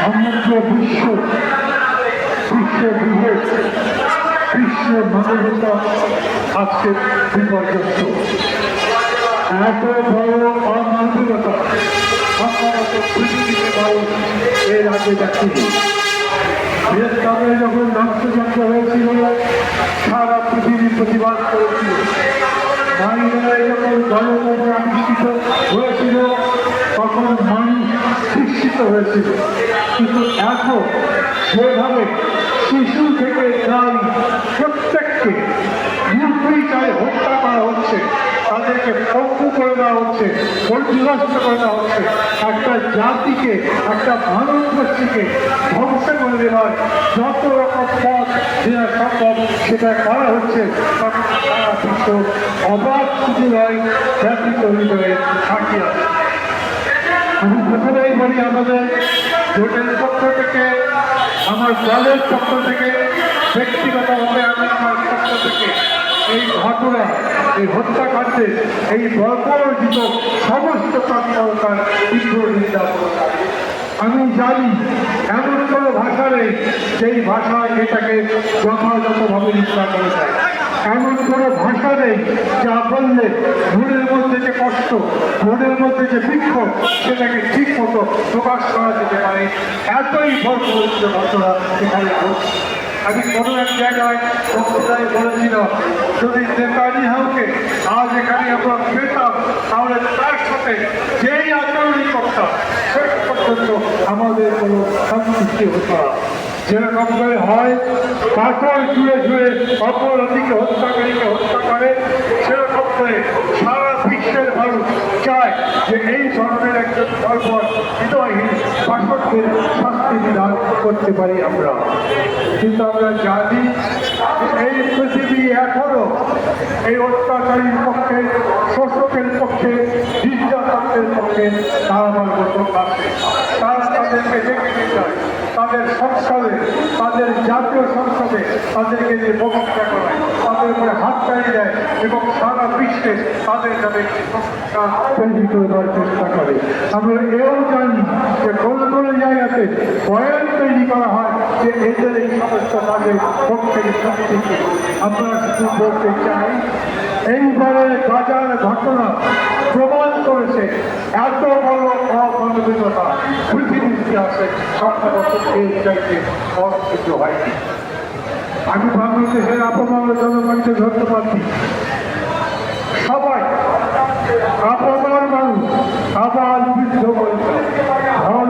সমগ্র বিশ্ব বিশ্ব বিভেদ বিশ্ব মানবতা আজকে বিপর্যস্ত। এত বড় অমানবিকতা সম্ভবত পৃথিবীতে মানুষ এর আগে দেখেনি। হয়েছিল, সারা পৃথিবী প্রতিবাদ করেছিল। মাইনায় যখন গণতন্ত্র আবিষ্কৃত হয়েছিল, তখন মানুষ শিক্ষিত হয়েছিল। কিন্তু এখন যেভাবে শিশু থেকে নারী প্রত্যেককে নির্বিচারে হত্যা করা হচ্ছে, তাদেরকে পঙ্গু করে দেওয়া হচ্ছে পরিবিভস্ত করে দেওয়া হচ্ছে, একটা জাতিকে, একটা ভারতবর্ষীকে ধ্বংস করে দেওয়ার যত রকম পথ যেটা সম্ভব সেটা করা হচ্ছে বিশ্ব অবাক শুধু নয় ব্যতীত হৃদয়ে থাকিয়ে আছে। আমি প্রথমেই বলি, আমাদের জোটের পক্ষ থেকে, আমার দলের পক্ষ থেকে, ব্যক্তিগতভাবে আমি আমার পক্ষ থেকে এই ঘটনা, এই হত্যাকাণ্ডে, এই বর্বরোচিত সমস্ত তৎপরতার তীব্র নিন্দা আমি জানি এমন কোনো ভাষা নেই সেই ভাষা এটাকে যথাযথভাবে নিন্দা করে দেয়। এমন কোনো ভাষা নেই যা বললে মধ্যে যে কষ্ট, মনের মধ্যে যে বিক্ষোভ সেটাকে ঠিক মতো প্রকাশ করা যেতে পারে। এতই ভরপুর ঘটনা এখানে আমি কোনো এক জায়গায় বলেছিলাম, যদি নেতানিয়াহুকে আজ এখানে আমরা পেতাম, তাহলে তার সাথে যেই আচরণই করতাম শেষ পর্যন্ত আমাদের কোনো সন্তুষ্টি হতো যেরকম করে হয় পাথর জুড়ে জুড়ে অপরাধীকে হত্যা করে সেরকম করে সারা বিশ্বের মানুষ চায় যে এই ধরনের হৃদয়হীন শাসকদের শাস্তি বিধান করতে পারি আমরা। কিন্তু আমরা জানি এই পৃথিবী এখনও এই অত্যাচারীর পক্ষে, শোষকের পক্ষে নির্যাতকের পক্ষে দাঁড়াবার মতো আছে। তারা তাদেরকে দেখতে চায়। তাদের সংসদে, তাদের জাতীয় সংসদে তাদেরকে যে বক্তৃতা করায়। তাদের উপরে হাত চালিয়ে দেয় এবং সারা বিশ্বে তাদের নামে একটি সংস্থা তৈরি করে দেওয়ার চেষ্টা করে। আমরা এও জানি যে কোনো কোনো জায়গাতে বয়ান তৈরি করা হয় যে এদের এই সমস্ত কাজের পক্ষে শক্তিকে আমরা শুধু বলতে চাই এইবারে বাজার ঘটনা প্রমাণ করেছে এত বড় অমানবিকতা। পৃথিবীর ইতিহাসে সম্ভবত এই চাইতে অর্থিত হয়নি। আমি বাংলাদেশের আপামর জনগণকে ধরতে দিই।